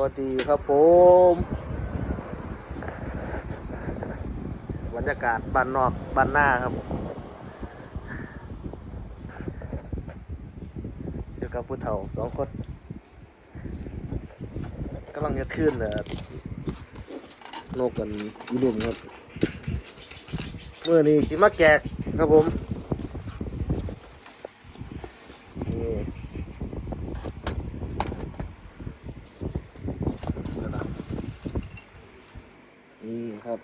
วัสดีครับผม บรรยากาศบ้านนอกบ้านหน้าครับเจอกับผู้เฒ่าสองคนกำลังจะขึ้นเอ่อนกกันยุ่มครับเมื่อนี้สิมาแจกครับผม นี่นะครับนี่ครับ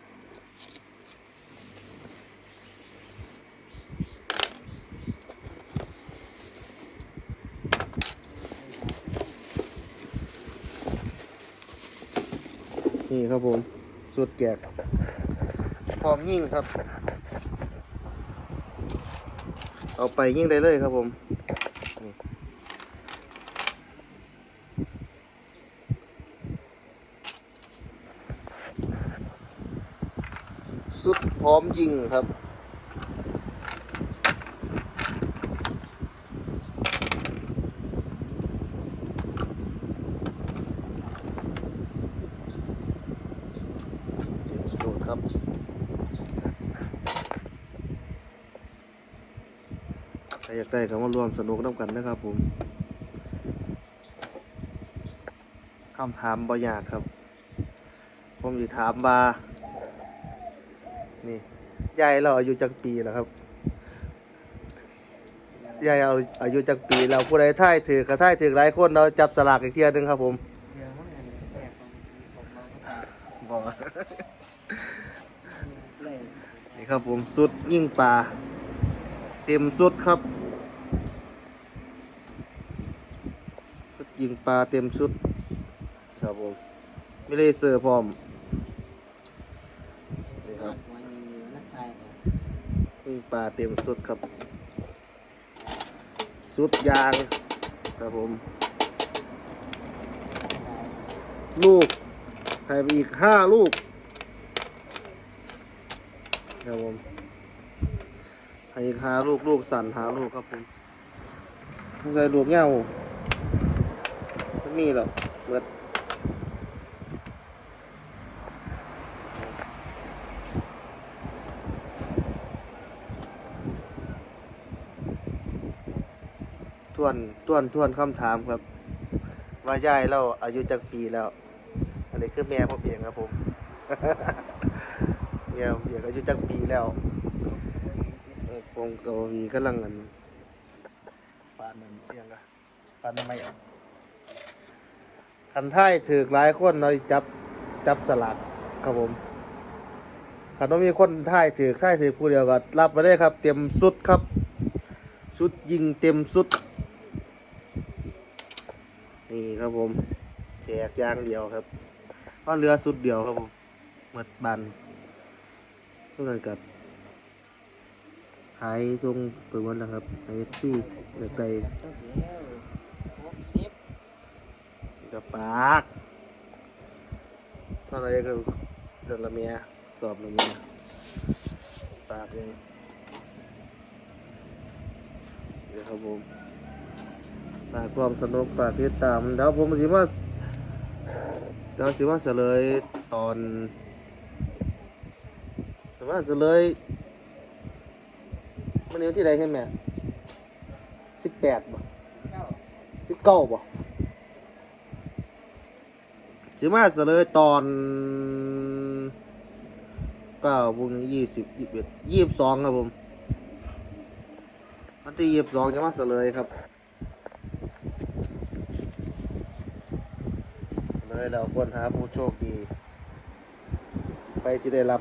นี่ครับผมสุดแกกพร้อมยิ่งครับ เอาไปยิ่งได้เลยครับผมนี่สุดพร้อมยิงครับ เป็นสูตรครับ ใค รอยากได้ก็มาร่วมสนุกน้ำกันนะครับผมคำถามบ่ยากครับ ผมจะถามว่านี่ยายเราอายุจักปีแล้วครับยายเอาอายุจักปีแล้วผู้ใดท่ายถือกระท่ายถือหลายคนเราจับสลากอีกเทียหนึงครับผมเดี๋ยวมันอันแรกของของเราก็ตามบอกเลยนี่ครับผมสุดยิ่งปลาเต็มสุดครับสุด ยิงปลาเต็มสุด ครับผมไม่ได้เซอร์พร้อมนี่ครับวันนี้นักไทยครับยิงปลาเต็มสุดครับสุดยางครับผม ลูกให้ไปอีกห้าลูกครับผมห้อีกหาลูกลูกสั่นหาลูกครับผมใช่ลูกเงาไม่มีหรอกเมื่อทวนทวนทวนคำถามครับ ว่ายายเราอายุจักปีแล้ว อันนี้คือแม่ผมเองครับผมแม่ผมเองอายุจักปีแล้วเออคงกวีกำลังเงินปานนั้นเอียงกะปานทำไมอะ คันท้ายถือหลายคนเราจับจับสลากครับผมคันต้องมีคนท้ายถือท้ายถือผู้เดียวก็รับไปได้ครับ เต็มสุดครับสุดยิงเต็มสุด นี่ครับผมแจกยางเดียวครับก็เรือสุดเดียวครับผมหมดบันทุกนั้นกับขายทรงเปิดวันแล้วครับไอเอฟซีเด็กใด ต้องเดียวห กับปากเท่าไรก็เดือนละเมียตอบละเมียปากเองเดี๋ยวครับผมฝากความสนุกฝากติดตามเดี๋ยวผมสิว่าเดี๋ยวสิว่าเฉลยตอนแต่ว่าเฉลยมันนิ้ที่ใดใช่ไหมสิบแปดบ่สิบเก้าบ่ สิมาเฉลยตอนเก้าพวกนี้ยี่สิบยี่สิบเอ็ดยี่สิบสองครับผมวันที่ยี่สิบสองจะมาเฉลยครับเลยเราควรหาผู้โชคดี ไปจะได้รับ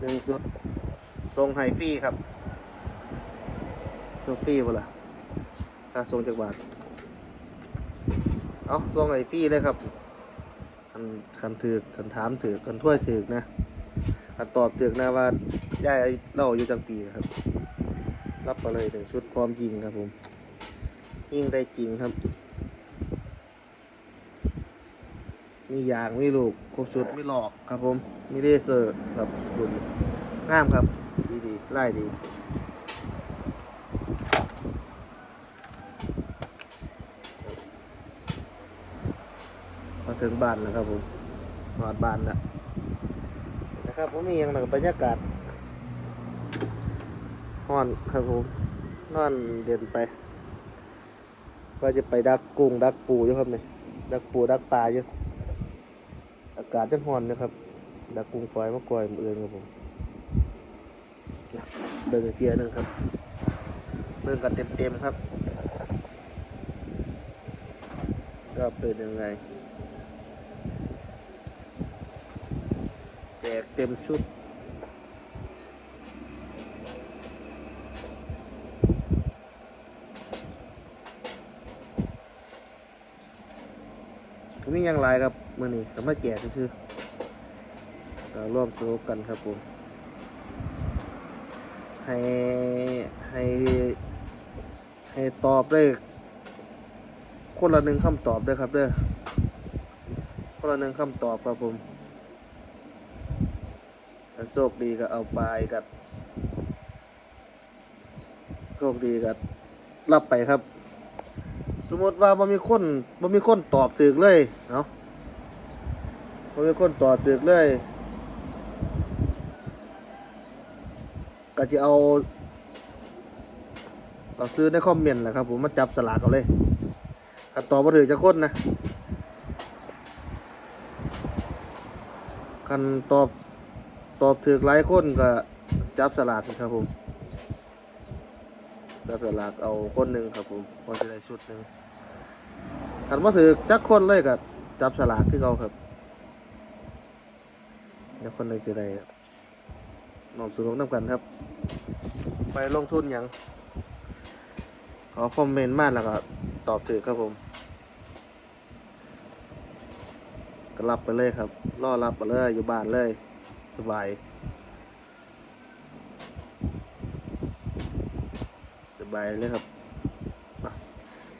หนึ่งสุดทรงไฮฟี่ครับทรงฟรี่บ่ล่ะค่าทรงจากบาท เอาทรงไฮฟรี่เลยครับคันคันถือกคันถามถือกคันถ้วยถือกนะคันตอบถือกนะว่าย่ายเล่าอยู่จังปีนะครับ รับไปเลยถึงชุดพร้อมยิงครับผม ยิงได้จริงครับ มียางมีลูกครบชุดไมีหลอกครับผม มีเลเซอร์ครับรุ่นงามครับ ดีดีไล่ดี ถึงบ้านแล้วครับผมหอดบ้านแล้วนะครับผมมีอย่างหนึ่งบรรยากาศห้อนครับผมนอนเดินไปว่าจะไปดักกุ้งดักปูอยู่ครับเนี่ยดักปูดักปลาอยู่อากาศจังห้อนนะครับ ดักกุ้งฝอยมะกอยมืออื่นครับผมเบิ่งอีกเทียหนึงครับเบิ่งกันเต็มๆครับก็เป็นยังไง แจ กเต็มชุด มีอย่างไรครับมื่อนี้ก็มาแจกซื่อๆร่วมสนุกกันครับผม ให้ ให้ ให้ตอบได้คนละหนึ่งคำตอบด้วยครับเด้อคนละหนึ่งคำตอบครับผม ถ้าโชคดีก็เอาไปกับโชคดีก็รับไปครับ สมมติว่าบ่มีคนบ่มีคนตอบถึกเลยเนาะบ่มีคนตอบถึกเลย ก็จะเอาเราซื้อในคอมเมนต์แหละครับผมมาจับสลากเอาเลยถ้าตอบมาถือจะคนนะคันตอบ ตอบถือหลายคนก็จับสลากครับผมจับสลากเอาคนหนึ่งครับผมพอจะได้ชุดหนึ่งคันมาถือจักคนเลยก็จับสลากที่เขาครับเดี๋ยคนหนึ่งจะได้นอมสุนกน้ำกันครับ ไปลงทุนยังขอคอมเมนต์มากแล้วก็ตอบถือครับผมก็รับไปเลยครับ รอรับไปเลยอยู่บ้านเลย สบาย สบายเลยครับ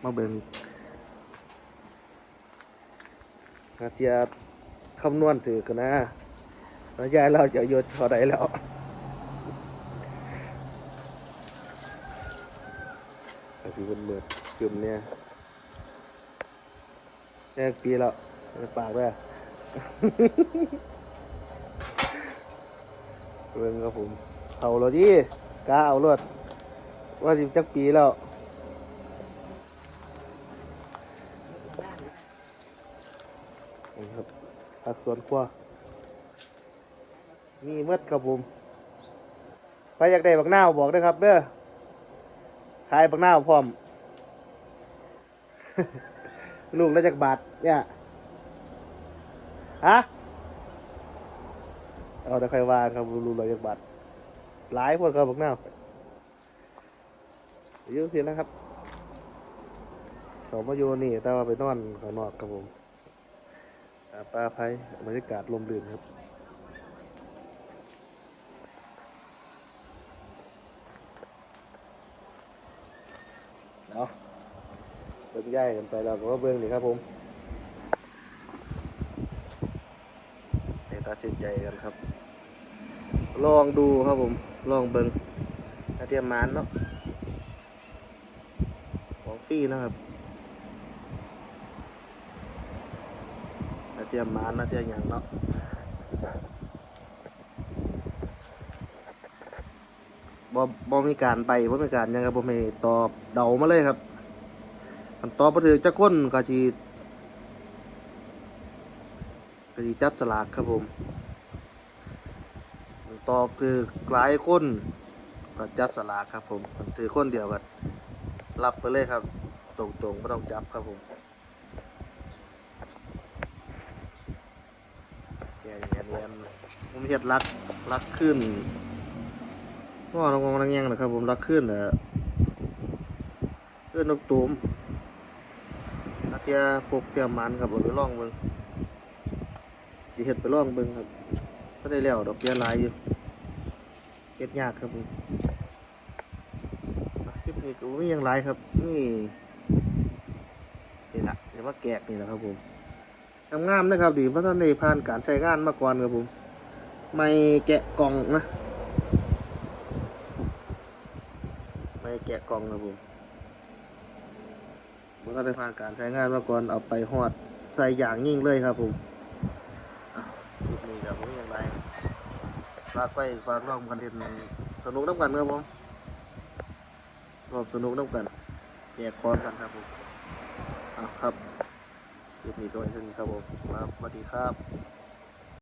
มาเบิ่งอาเจียคำนวณถือกันนะแล้วยายเราจะโยนพอได้แล้วอาทิตย์วันเบิดจุ่มเนี่ยแยกปีแล้วปากด้วย เบิ่งครับผมเอาเราดิกาเอารวดว่าสิบจักปีแล้วนี่ครับผักสวนครัวมีเมดครับผมไปอยากได้บักหน้าบอกด้วยครับเด้อขายบักหน้าพร้อม ลูกแล้วจากบาทเนี่ยฮะ เอาแต่ใครวาครับลูกแล้วจากบาทหลายคนครับบักนาวอายุเพียแล้วครับเขามาโยนี่ แต่ว่าไปนอนข้างนอกครับผมปลาไผ่บรรยากาศลมลื่นครับเนาะเบิ่งย่ายกันไปเราก็เบิ่งนี่ครับผมใส่ตาชื่นใจกันครับ ลองดูครับผม ลองเบิงถ้าเทียมมานเนาะของฟรีนะครับถ้าเทียมมานนะเทียมหยังเนาะบ่บ่มีการไปบ่มีการยังครับบ่มีตอบเดามาเลยครับอันตอบบ่ถือจักคนก็สิก็สิจับสลากครับผม ตอบถือหลายคนก็จับสลากครับผมถือคนเดียวก็รับไปเลยครับ ตรงๆบ่ต้องจับครับผมเนียเนี่ยเนี่ยผมเฮ็ดรักรักขึ้นว่าเรากำลังยังนะครับผมรักขึ้นเนะขึ้นนกตูมอาเจียฟกเตียมันครับเอาไปล่องเบิ่งจีเห็ดไปล่องเบิ่งครับก็ได้แล้วดอกเบี้ยหลายอยู่ เฮ็ดยากครับผมคลิปนี้ก็มียังหลายครับ นี่นี่ละเดี๋ยวว่าแกกนี่แหละครับผมงามๆนะครับดีเพราะท่านได้ผ่านการใช้งานมาก่อนครับผม ไม่แกะกล่องนะ ไม่แกะกล่องครับผมมันก็ได้ผ่านการใช้งานมาก่อนเอาไปหอดใส่อย่างยิ่งเลยครับผมอะคลิปนี้กับผมอย่างไร ฝากไปฝากร่วมกันเล่นสนุกน้ำกันครับผมรวมสนุกน้ำกันแจกคอนกันครับผมอะครับคลิปนี้ก็ไว้เท่านี้ครับผมครับสวัสดีครับ